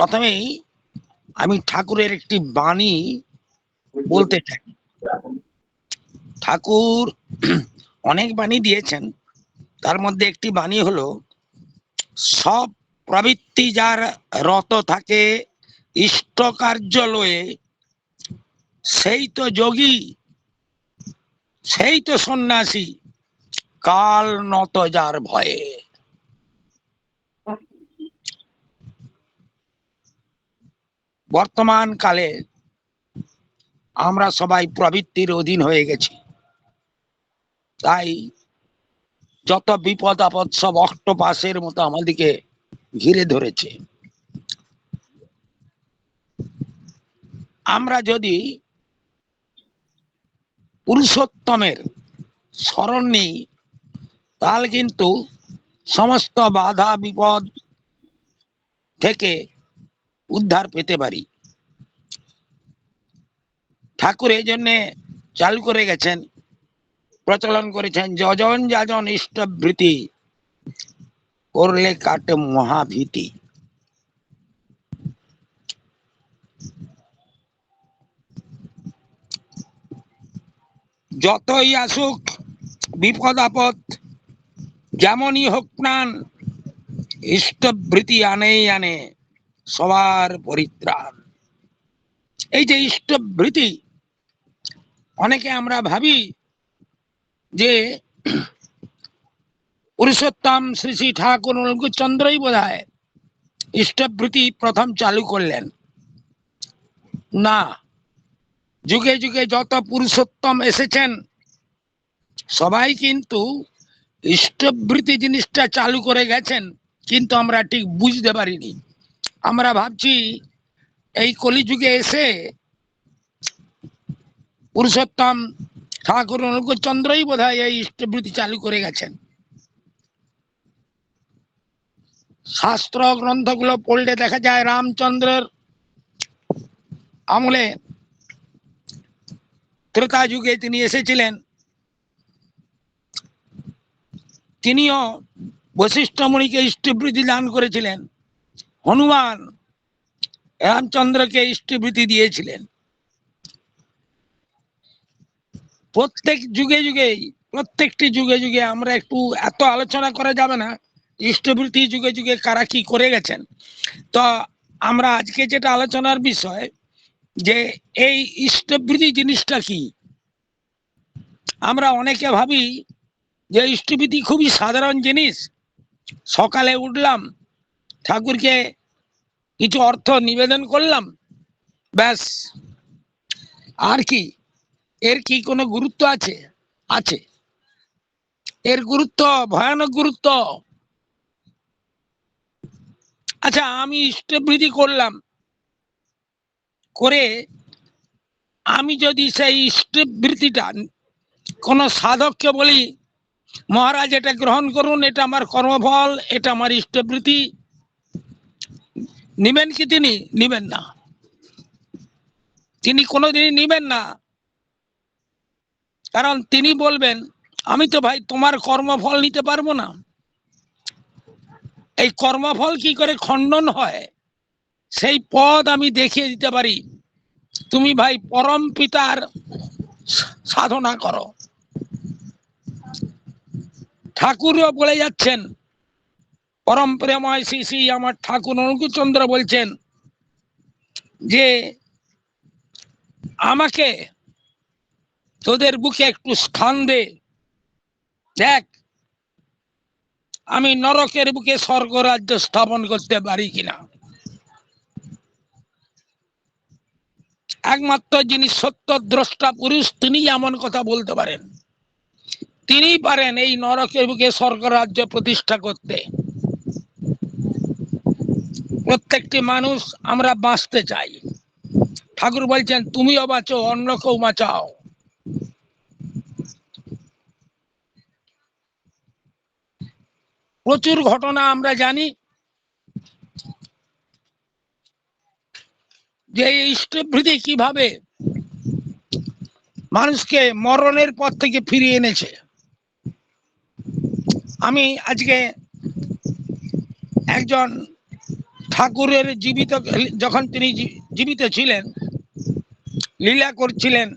প্রথমেই আমি ঠাকুরের একটি বাণী বলতে চাই। ঠাকুর অনেক বাণী দিয়েছেন। তার মধ্যে একটি বাণী হলো, সব প্রবৃত্তি যার রত থাকে ইষ্ট কার্য লয়ে সেই তো যোগী, সেই তো সন্ন্যাসী, কাল নত যার ভয়ে। বর্তমান কালে আমরা সবাই প্রবৃত্তির অধীন হয়ে গেছি। তাই যত বিপদ আপদ সব অক্টোপাসের মতো আমাদেরকে ঘিরে ধরেছে। আমরা যদি পুরুষোত্তমের স্মরণ নিই, তাহলে কিন্তু সমস্ত বাধা বিপদ থেকে উদ্ধার পেতে পারি। ঠাকুর এই জন্যে চালু করে গেছেন, প্রচলন করেছেন, যজন যাজন ইষ্টভৃতি করলে কাটে মহাভীতি। যতই আসুক বিপদ আপদ, যেমনই হোক প্রাণ ইষ্টভৃতি আনেই আনে। সবার পরিত্রাণ। এই যে ইষ্টভৃতি, অনেকে আমরা ভাবি যে পুরুষোত্তম শ্রী শ্রী ঠাকুর চন্দ্রই বোধ হয় ইষ্টভৃতি প্রথম চালু করলেন। না, যুগে যুগে যত পুরুষোত্তম এসেছেন, সবাই কিন্তু ইষ্টভৃতি জিনিসটা চালু করে গেছেন, কিন্তু আমরা ঠিক বুঝতে পারিনি। আমরা ভাবছি এই কলিযুগে এসে পুরুষোত্তম ঠাকুর চন্দ্রই বোধ হয় এই ইষ্টভৃতি চালু করে গেছেন। শাস্ত্র গ্রন্থগুলো পড়লে দেখা যায় রামচন্দ্রের আমলে ত্রেতা যুগে তিনি এসেছিলেন। তিনিও বশিষ্ঠ ইষ্টভৃতি দান করেছিলেন। হনুমান রামচন্দ্রকে ইষ্টভৃতি দিয়েছিলেন। প্রত্যেক যুগে যুগে প্রত্যেকটি যুগে যুগে আমরা একটু এত আলোচনা করা যাবে না, ইষ্টভৃতি যুগে যুগে কারা কি করে গেছেন। তো আমরা আজকে যেটা আলোচনার বিষয়, যে এই ইষ্টভৃতি জিনিসটা কি? আমরা অনেকে ভাবি যে ইষ্টভৃতি খুবই সাধারণ জিনিস। সকালে উঠলাম ঠাকুরকে কিছু অর্থ নিবেদন করলাম, ব্যাস। আর কি? এর কি কোনো গুরুত্ব আছে? আছে। এর গুরুত্ব, ভয়ানক গুরুত্ব। আচ্ছা আমি ইষ্টবৃদ্ধি করলাম। করে আমি যদি সেই ইষ্টবৃত্তিটা কোনো সাধককে বলি, মহারাজ, এটা গ্রহণ করুন, এটা আমার কর্মফল, এটা আমার ইষ্টবৃত্তি নিবেন কি তিনি? নিবেন না। তিনি কোনোদিনই নিবেন না। কারণ তিনি বলবেন, আমি তো ভাই তোমার কর্মফল নিতে পারব না। এই কর্মফল কি করে খণ্ডন হয়? সেই পদ আমি দেখিয়ে দিতে পারি। তুমি ভাই পরম পিতার সাধনা করো। ঠাকুরও বলে যাচ্ছেন পরম প্রেময় শ্রী শ্রী আমার ঠাকুর অনুকূচন্দ্র বলছেন যে, আমাকে তোদের বুকে একটু স্থান দে। দেখ, আমি নরকের বুকে স্বর্গ রাজ্য স্থাপন করতে পারি কিনা। একমাত্র যিনি সত্য, দ্রষ্টা, পুরুষ তিনি এমন কথা বলতে পারেন। তিনি পারেন এই নরকের বুকে স্বর্গ রাজ্য প্রতিষ্ঠা করতে। প্রত্যেকটি মানুষ আমরা বাঁচতে চাই। ঠাকুর বলছেন তুমিও বাঁচো, অন্য কেউ বাঁচাও। প্রচুর ঘটনা আমরা জানি যে ইষ্টভৃতি কীভাবে মানুষকে মরণের পর থেকে ফিরিয়ে এনেছে। আমি আজকে একজন ঠাকুরের জীবিত, যখন তিনি জীবিত ছিলেন, লীলা করছিলেন,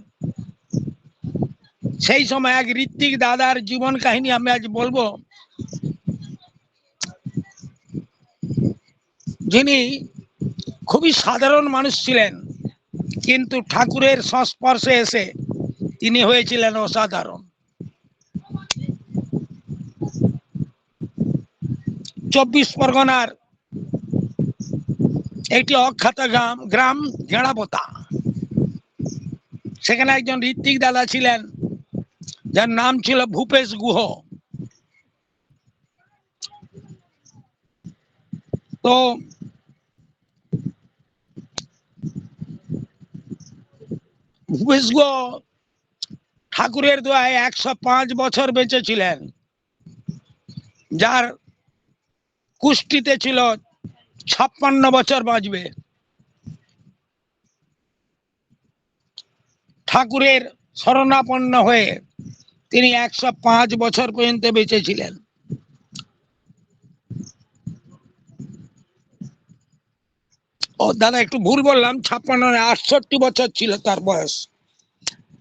সেই সময় এক ঋত্বিক দাদার জীবন কাহিনী আমি আজ বলব। যিনি খুবই সাধারণ মানুষ ছিলেন, কিন্তু ঠাকুরের সংস্পর্শে এসে তিনি হয়েছিলেন অসাধারণ। চব্বিশ পরগনার একটি অখ্যাত গ্রাম গ্রাম গেড়াপোতা। সেখানে একজন ঋত্বিক দাদা ছিলেন, যার নাম ছিল ভূপেশ গুহ। তো ভূপেশ গুহ ঠাকুরের দোয়ায় একশো পাঁচ বছর বেঁচে ছিলেন, যার কুষ্টিতে ছিল ছাপ্পান্ন বছর বাঁচবে। ঠাকুরের শরণাপন্ন হয়ে তিনি একশো পাঁচ বছর পর্যন্ত বেঁচে ছিলেন। ও দাদা, একটু ভুল বললাম, ছাপ্পান্ন আটষট্টি বছর ছিল তার বয়স।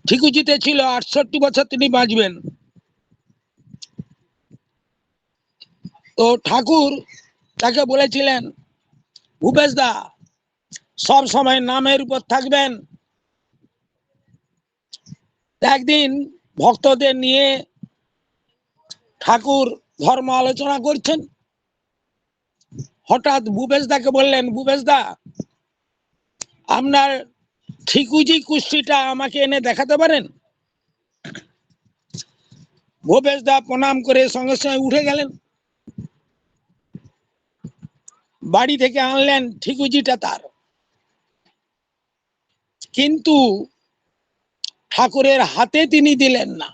ঠিকুজিতে ছিল, আটষট্টি বছর তিনি বাঁচবেন। তো ঠাকুর তাকে বলেছিলেন ভূপেশ দা সব সময় নামের উপর থাকবেন। একদিন ভক্তদের নিয়ে ঠাকুর ধর্ম আলোচনা করছেন। হঠাৎ ভূপেশ দাকে বললেন ভূপেশ দা আপনার ঠিকুজি কুষ্টিটা আমাকে এনে দেখাতে পারেন? ভূপেশ দা প্রণাম করে সঙ্গে সঙ্গে উঠে গেলেন। বাড়ি থেকে আনলেন ঠিকুজিটা তার। কিন্তু ঠাকুরের হাতে তিনি দিলেন না।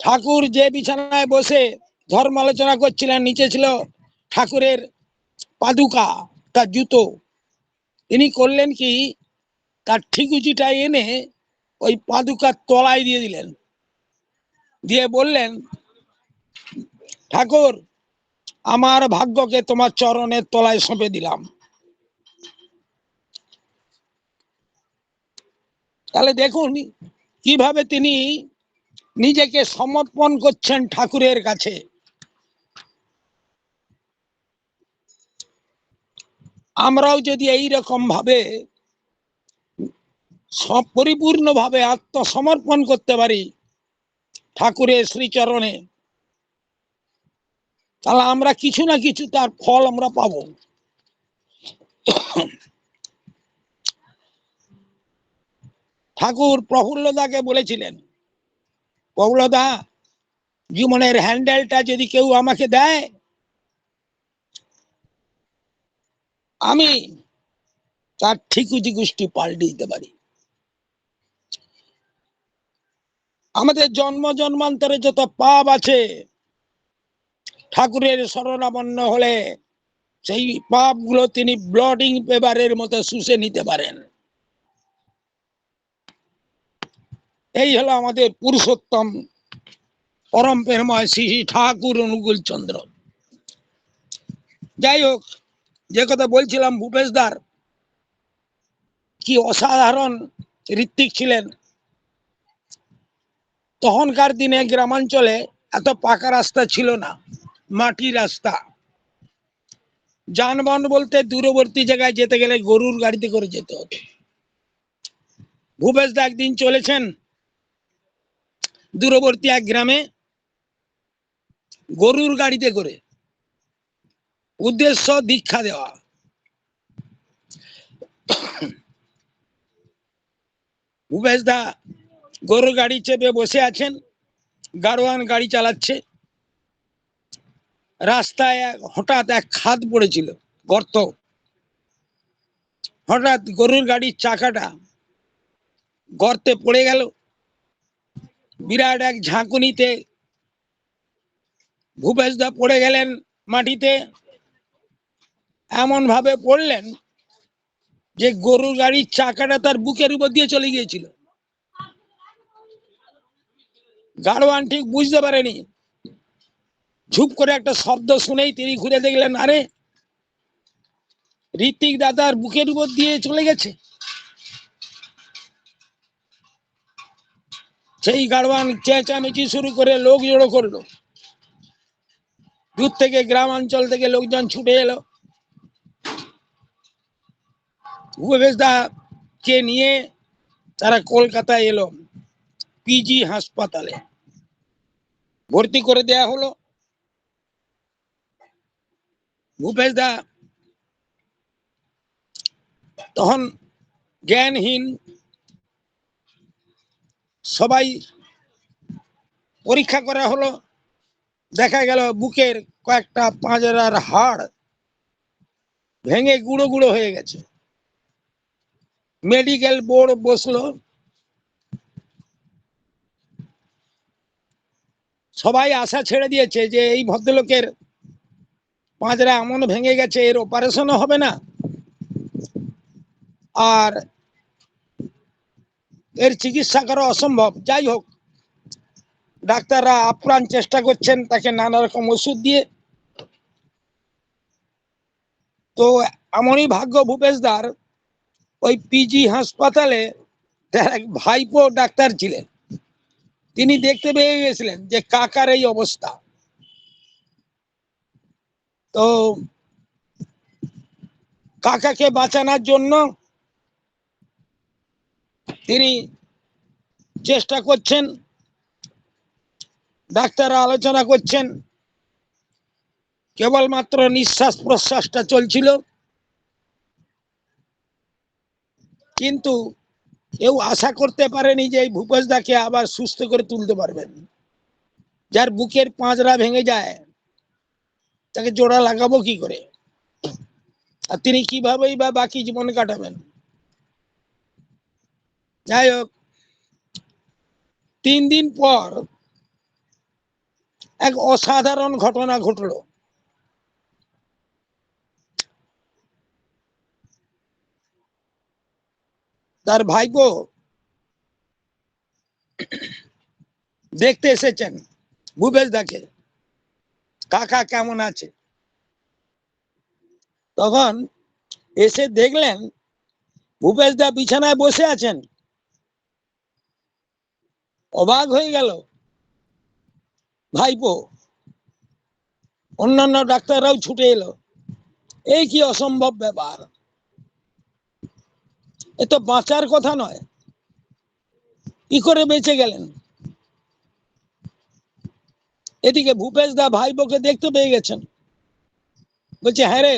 ঠাকুর যে বিছানায় বসে ধর্ম আলোচনা করছিলেন, নিচে ছিল ঠাকুরের পাদুকা, তার জুতো। তিনি করলেন কি, তার ঠিকুজিটা এনে ওই পাদুকার তলায় দিয়ে দিলেন। দিয়ে বললেন ঠাকুর, আমার ভাগ্যকে তোমার চরণের তলায় সঁপে দিলাম। তাহলে দেখুন কীভাবে তিনি নিজেকে সমর্পণ করছেন ঠাকুরের কাছে। আমরাও যদি এই রকম ভাবে পরিপূর্ণ ভাবে আত্মসমর্পণ করতে পারি ঠাকুরের শ্রীচরণে তাহলে আমরা কিছু না কিছু তার ফল আমরা পাবো। ঠাকুর প্রফুল্লদাকে বলেছিলেন, প্রফুল্লদা, জীবনের হ্যান্ডেলটা যদি কেউ আমাকে দেয়, আমি তার ঠিকুজি গোষ্ঠী পাল্টে দিতে পারি। আমাদের জন্ম জন্মান্তরে যত পাপ আছে ঠাকুরের শরণাপন্ন হলে সেই পাপগুলো তিনি ব্লডিং পেপারের মতো শুষে নিতে পারেন। এই হলো আমাদের পুরুষোত্তম পরম প্রেময় শ্রী ঠাকুর অনুকূল চন্দ্র। যাই হোক, যে কথা বলছিলাম ভূপেশদার, কি অসাধারণ ঋত্বিক ছিলেন। তখনকার দিনে গ্রামাঞ্চলে এত পাকা রাস্তা ছিল না। মাটি রাস্তা। যানবাহন বলতে দূরবর্তী জায়গায় যেতে গেলে গরুর গাড়িতে করে যেতে হতো ভূপেশ দা একদিন চলেছেন দূরবর্তী এক গ্রামে গরুর গাড়িতে করে। উদ্দেশ্য দীক্ষা দেওয়া। ভূপেশ দা গরুর গাড়ি চেপে বসে আছেন গাড়োয়ান গাড়ি চালাচ্ছে। রাস্তায় হঠাৎ এক খাদ পড়েছিল, গর্ত। হঠাৎ গরুর গাড়ির চাকাটা গর্তে পড়ে গেল। বিরাট এক ঝাঁকুনিতে ভূপেশ দা পড়ে গেলেন মাটিতে। এমন ভাবে পড়লেন যে গরুর গাড়ির চাকাটা তার বুকের উপর দিয়ে চলে গিয়েছিল। গাড়োয়ান ঠিক বুঝতে পারেনি ঝুপ করে একটা শব্দ শুনেই তিনি ঘুরে দেখলেন, আরে, ঋত্বিক দাদার বুকের উপর দিয়ে চলে গেছে? সেই গাড়ওয়ান চেঁচামেচি শুরু করে লোক জড়ো করল। দূর থেকে গ্রাম অঞ্চল থেকে লোকজন ছুটে এলো। ভূপেশদা কে নিয়ে তারা কলকাতায় এলো, পিজি হাসপাতালে। ভর্তি করে দেয়া হলো। ভূপেশদা, তখন জ্ঞানহীন সবাই পরীক্ষা করা হলো। দেখা গেল বুকের কয়েকটা পাঁজরার হাড় ভেঙে গুঁড়ো গুঁড়ো হয়ে গেছে। মেডিকেল বোর্ড বসল। সবাই আশা ছেড়ে দিয়েছে যে এই ভদ্রলোকের পাঁজরা এমন ভেঙে গেছে, এর অপারেশনও হবে না। আর এর চিকিৎসা করা অসম্ভব। যাই হোক, ডাক্তাররা আপ্রাণ চেষ্টা করছেন তাকে নানা রকম ওষুধ দিয়ে। তো এমনই ভাগ্য ভূপেশদার, ওই পিজি হাসপাতালে তার এক ভাইপো ডাক্তার ছিলেন। তিনি দেখতে পেয়ে গেছিলেন যে কাকার এই অবস্থা। তো কাকাকে বাঁচানোর জন্য তিনি চেষ্টা করছেন, ডাক্তাররা আলোচনা করছেন। কেবলমাত্র নিঃশ্বাস প্রশ্বাসটা চলছিল। কিন্তু কেউ আশা করতে পারেনি যে এই ভূপেশ দাকে আবার সুস্থ করে তুলতে পারবেন। যার বুকের পাঁজরা ভেঙে যায় তাকে জোড়া লাগাবো কি করে? আর তিনি কিভাবেই বা বাকি জীবন কাটাবেন? যাই হোক, তিন দিন পর এক অসাধারণ ঘটনা ঘটলো। তার ভাইপো দেখতে এসেছেন ভূপেশ দাকে। কাকা কেমন আছে? তখন এসে দেখলেন ভূপেশ দা বিছানায় বসে আছেন। অবাক হয়ে গেল। ভাইপো, অন্যান্য ডাক্তাররাও ছুটে এলো। এই কি অসম্ভব ব্যাপার? এ তো বাঁচার কথা নয়। কি করে বেঁচে গেলেন? এদিকে ভূপেশ দা ভাইপোকে দেখতে পেয়ে গেছেন। বলছে হ্যাঁ রে,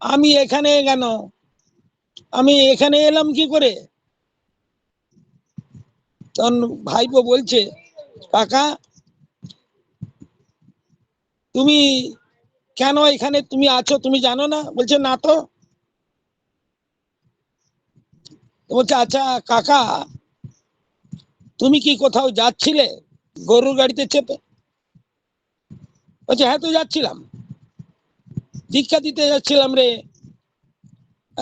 আমি এখানে কেন? আমি এখানে এলাম কি করে? তখন ভাইপো বলছে, কাকা, তুমি কেন এখানে? তুমি আছো, তুমি জানো না? বলছে, না তো। বলছে আচ্ছা কাকা, তুমি কি কোথাও যাচ্ছিলে? গরুর গাড়িতে চেপে। বলছে হ্যাঁ তো যাচ্ছিলাম। দীক্ষা দিতে যাচ্ছিলাম রে।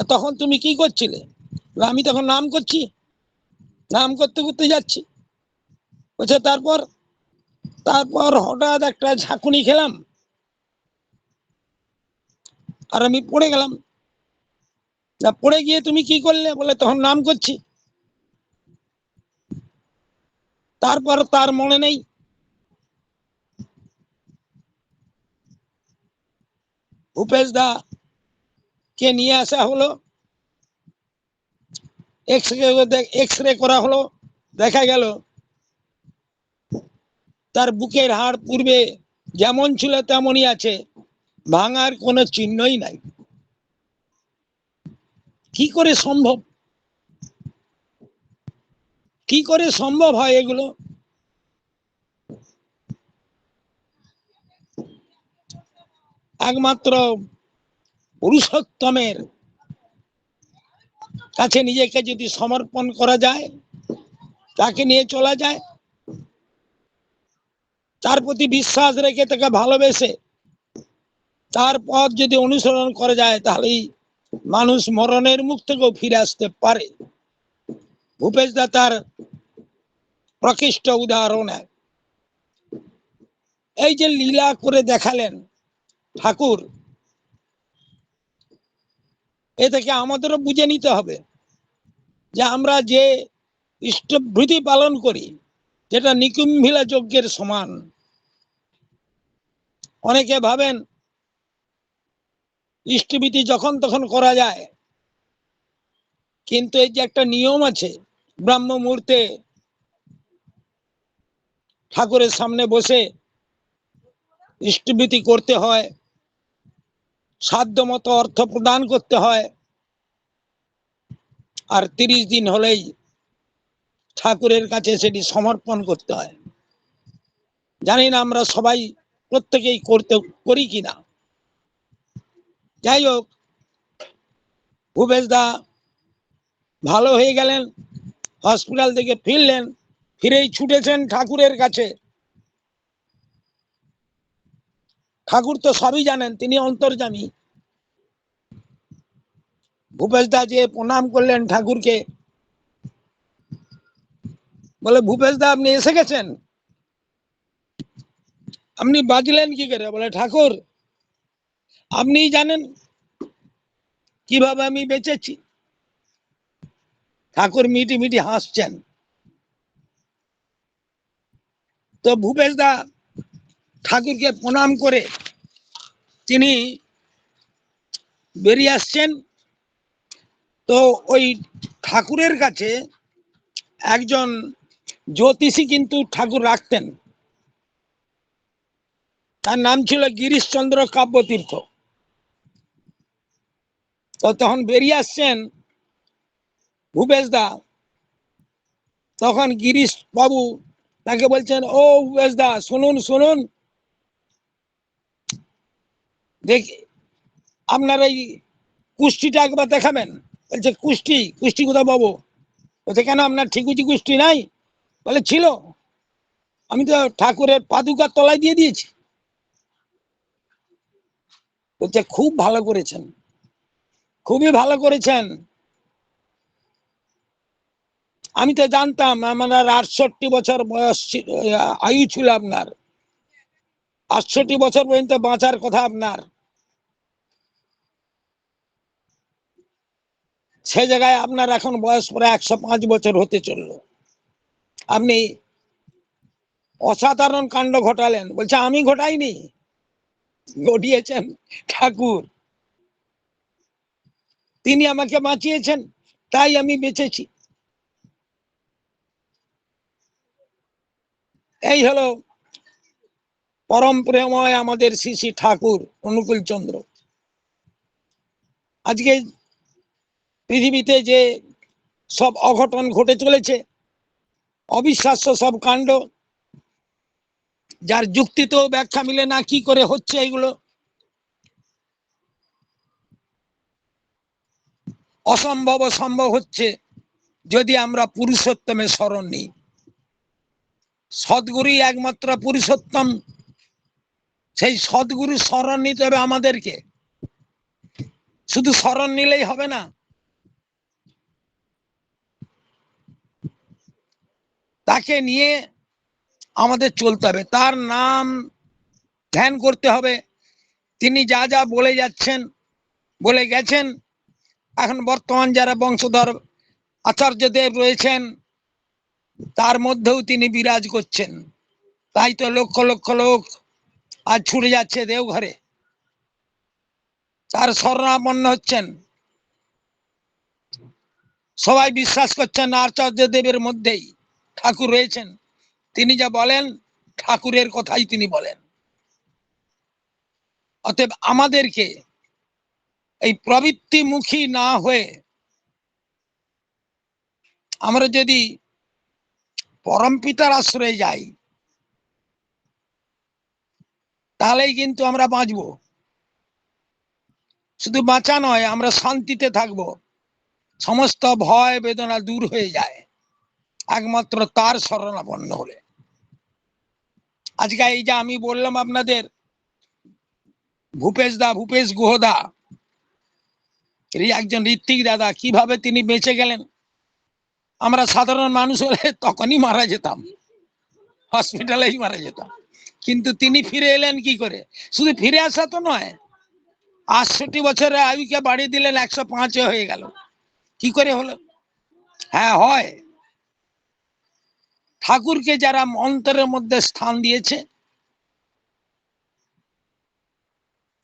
তখন তুমি কি করছিলে? আমি তখন নাম করছি। নাম করতে করতে যাচ্ছি। বলছে, তারপর তারপর হঠাৎ একটা ঝাঁকুনি খেলাম। আর আমি পড়ে গেলাম। পড়ে গিয়ে তুমি কি করলে? বলে, তখন নাম করছি। তারপর তার মনে নেই। ভূপেশ দা কে নিয়ে আসা হলো? এক্স রে করা হলো, দেখা গেল। তার বুকের হাড় পূর্বে যেমন ছিল তেমনই আছে, ভাঙার কোনো চিহ্নই নাই। কি করে সম্ভব? কি করে সম্ভব হয় এগুলো? একমাত্র পুরুষোত্তমের কাছে নিজেকে যদি সমর্পণ করা যায়, তাকে নিয়ে চলা যায়, তার প্রতি বিশ্বাস রেখে তাকে ভালোবেসে, তার পথ যদি অনুসরণ করা যায়, তাহলেই মানুষ মরণের মুখ থেকেও ফিরে আসতে পারে। ভূপেশ দা তার প্রকৃষ্ট উদাহরণ এই যে লীলা করে দেখালেন ঠাকুর, এ থেকে আমাদেরও বুঝে নিতে হবে যে আমরা যে ইষ্টভৃতি পালন করি, যেটা নিকুম্ভিলা যজ্ঞের সমান। অনেকে ভাবেন ইষ্টভীতি যখন তখন করা যায়, কিন্তু এই যে একটা নিয়ম আছে ব্রাহ্ম মুহূর্তে ঠাকুরের সামনে বসে ইষ্টভীতি করতে হয় সাধ্য মতো অর্থ প্রদান করতে হয়, আর তিরিশ দিন হলেই ঠাকুরের কাছে সেটি সমর্পণ করতে হয়। জানি না আমরা সবাই প্রত্যেকেই করতে, করি কিনা যাই হোক, ভূপেশ দা ভালো হয়ে গেলেন। হসপিটাল থেকে ফিরলেন, ফিরেই ছুটেছেন ঠাকুরের কাছে। ঠাকুর তো সবই জানেন, তিনি অন্তর্জামী ভূপেশ দা যে প্রণাম করলেন ঠাকুরকে, বলে, ভূপেশ দা, আপনি এসে গেছেন? আপনি বাজলেন কি করে? বলে, ঠাকুর আপনি জানেন কীভাবে আমি বেঁচেছি। ঠাকুর মিটি মিটি হাসছেন। তো ভূপেশ দা ঠাকুরকে প্রণাম করে তিনি বেরিয়ে আসছেন। তো ওই ঠাকুরের কাছে একজন জ্যোতিষী কিন্তু ঠাকুর রাখতেন। তার নাম ছিল গিরিশচন্দ্র কাব্যতীর্থ। তো তখন বেরিয়ে আসছেন ভূপেশ দা তখন গিরিশ বাবু তাকে বলছেন, ও ভূপেশ দা শুনুন শুনুন। দেখি, আপনার এই কুষ্টিটা একবার দেখাবেন। বলছে, কুষ্টি কুষ্টি কোথাও পাবো? বলছে, কেন, আপনার ঠিকুচি কুষ্টি নাই? বলে, ছিল। আমি তো ঠাকুরের পাদুকার তলায় দিয়ে দিয়েছি। বলছে, খুব ভালো করেছেন। খুবই ভালো করেছেন। আমি তো জানতাম, আমার আটষট্টি বছর বয়স আয়ু ছিল আপনার। আটষট্টি বছর পর্যন্ত বাঁচার কথা আপনার। সে জায়গায় আপনার এখন বয়স প্রায় একশো পাঁচ বছর হতে চলল। আপনি অসাধারণ কাণ্ড ঘটালেন। বলছে, আমি ঘটাইনি, ঘটিয়েছেন ঠাকুর। তিনি আমাকে বাঁচিয়েছেন, তাই আমি বেঁচেছি। এই হলো পরম প্রেময় আমাদের শ্রী ঠাকুর অনুকূল চন্দ্র। আজকে পৃথিবীতে যে সব অঘটন ঘটে চলেছে, অবিশ্বাস্য সব কাণ্ড, যার যুক্তিতেও ব্যাখ্যা মিলে না কি করে হচ্ছে এগুলো অসম্ভব সম্ভব হচ্ছে যদি আমরা পুরুষোত্তমে স্মরণ নিই। সদ্গুরুই একমাত্র পুরুষোত্তম। সেই সদ্গুরু স্মরণ নিতে হবে আমাদেরকে। শুধু স্মরণ নিলেই হবে না। তাকে নিয়ে আমাদের চলতে হবে। তার নাম ধ্যান করতে হবে। তিনি যা যা বলে যাচ্ছেন, বলে গেছেন। এখন বর্তমান যারা বংশধর আচার্যদেব রয়েছেন তার মধ্যেও তিনি বিরাজ করছেন। তাই তো লক্ষ লক্ষ লোক আজ ছুটে যাচ্ছে দেওঘরে। তার শরণাপন্ন হচ্ছেন। সবাই বিশ্বাস করছেন আচার্য দেবের মধ্যেই ঠাকুর রয়েছেন। তিনি যা বলেন, ঠাকুরের কথাই তিনি বলেন। অতএব আমাদেরকে এই প্রবৃত্তিমুখী না হয়ে আমরা যদি পরম পিতার আশ্রয়ে যাই। তাহলেই কিন্তু আমরা বাঁচব। শুধু বাঁচা নয়, আমরা শান্তিতে থাকব। সমস্ত ভয়, বেদনা দূর হয়ে যায়। একমাত্র তার শরণাপন্ন হলে। আজকে এই যে আমি বললাম আপনাদের, ভূপেশ দা, ভূপেশ গুহদা একজন ঋত্বিক দাদা, কীভাবে তিনি বেঁচে গেলেন? আমরা সাধারণ মানুষ হলে তখনই মারা যেতাম। হসপিটালেই মারা যেতাম। কিন্তু তিনি ফিরে এলেন কি করে? শুধু ফিরে আসা তো নয়, আটষট্টি বছরে আয়ুকে বাড়িয়ে দিলেন, একশো পাঁচে হয়ে গেল। কি করে হলো? হ্যাঁ হয়। ঠাকুরকে যারা অন্তরের মধ্যে স্থান দিয়েছে,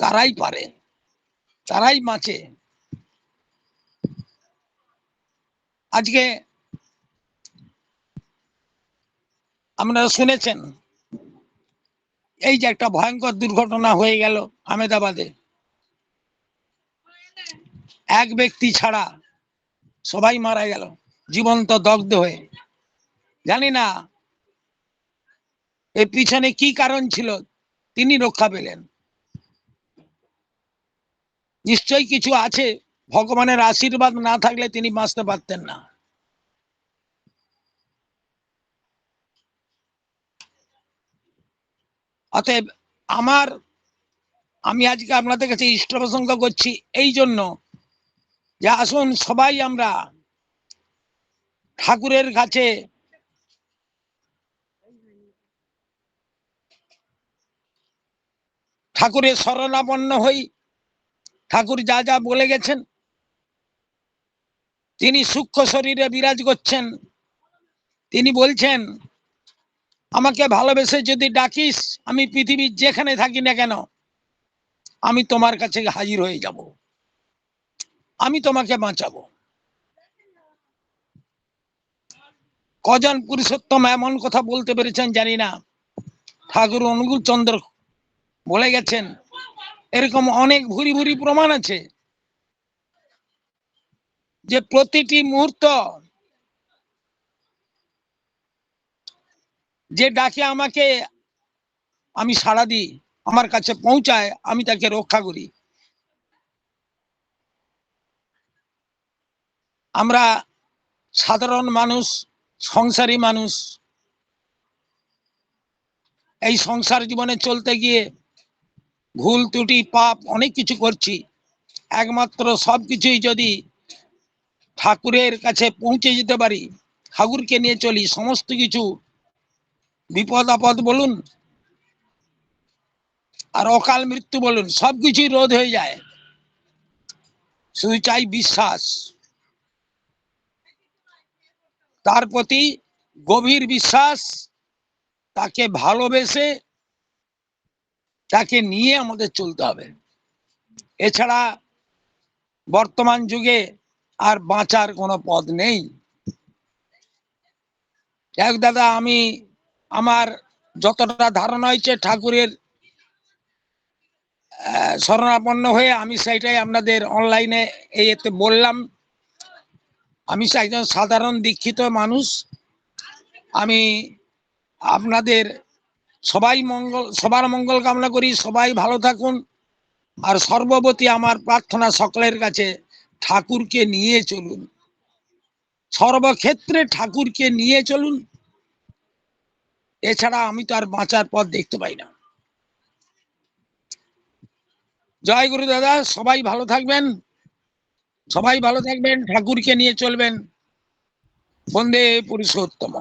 তারাই পারে, তারাই বাঁচে। আজকে আপনারা শুনেছেন। এই যে একটা ভয়ঙ্কর দুর্ঘটনা হয়ে গেল আমেদাবাদে এক ব্যক্তি ছাড়া সবাই মারা গেল, জীবন্ত দগ্ধ হয়ে। জানি না এর পিছনে কি কারণ ছিল, তিনি রক্ষা পেলেন। নিশ্চয়ই কিছু আছে, ভগবানের আশীর্বাদ না থাকলে তিনি বাঁচতে পারতেন না। অতএব আমার, আমি আজকে আপনাদের কাছে ইষ্ট প্রসঙ্গ করছি এই জন্য যে আসুন সবাই আমরা ঠাকুরের কাছে ঠাকুরের শরণাপন্ন হই। ঠাকুর যা যা বলে গেছেন, তিনি সূক্ষ্ম শরীরে বিরাজ করছেন। তিনি বলছেন আমাকে ভালোবেসে যদি ডাকিস, আমি পৃথিবীর যেখানে থাকি না কেন, আমি তোমার কাছে হাজির হয়ে যাব। আমি তোমাকে বাঁচাবো। কজন পুরুষোত্তম এমন কথা বলতে পেরেছেন জানি না। ঠাকুর অনুকূল চন্দ্র বলে গেছেন, এরকম অনেক ভুরি ভুরি প্রমাণ আছে যে প্রতিটি মুহূর্ত যে ডাকে আমাকে আমি সাড়া দিই, আমার কাছে পৌঁছায়, আমি তাকে রক্ষা করি। আমরা সাধারণ মানুষ, সংসারী মানুষ, এই সংসার জীবনে চলতে গিয়ে ভুল, ত্রুটি, পাপ অনেক কিছু করছি। একমাত্র সবকিছুই যদি ঠাকুরের কাছে পৌঁছে যেতে পারি, ঠাকুরকে নিয়ে চলি, সমস্ত কিছু বিপদ আপদ বলুন, আর অকাল মৃত্যু বলুন সবকিছুই রোধ হয়ে যায়। শুধু চাই বিশ্বাস। তার প্রতি গভীর বিশ্বাস, তাকে ভালোবেসে, তাকে নিয়ে আমাদের চলতে হবে। এছাড়া বর্তমান যুগে আর বাঁচার কোনো পথ নেই। এক দাদা আমি আমার যতটা ধারণা হয়েছে ঠাকুরের শরণাপন্ন হয়ে আমি সেইটাই আপনাদের অনলাইনে এই এতে বললাম। আমি একজন সাধারণ দীক্ষিত মানুষ। আমি আপনাদের সবাই মঙ্গল, সবার মঙ্গল কামনা করি, সবাই ভালো থাকুন। আর সর্ববতী আমার প্রার্থনা সকলের কাছে ঠাকুরকে নিয়ে চলুন। সর্বক্ষেত্রে ঠাকুরকে নিয়ে চলুন। এছাড়া আমি তো আর বাঁচার পথ দেখতে পাই না। জয় গুরু দাদা, সবাই ভালো থাকবেন। সবাই ভালো থাকবেন, ঠাকুরকে নিয়ে চলবেন। বন্দে পুরুষোত্তম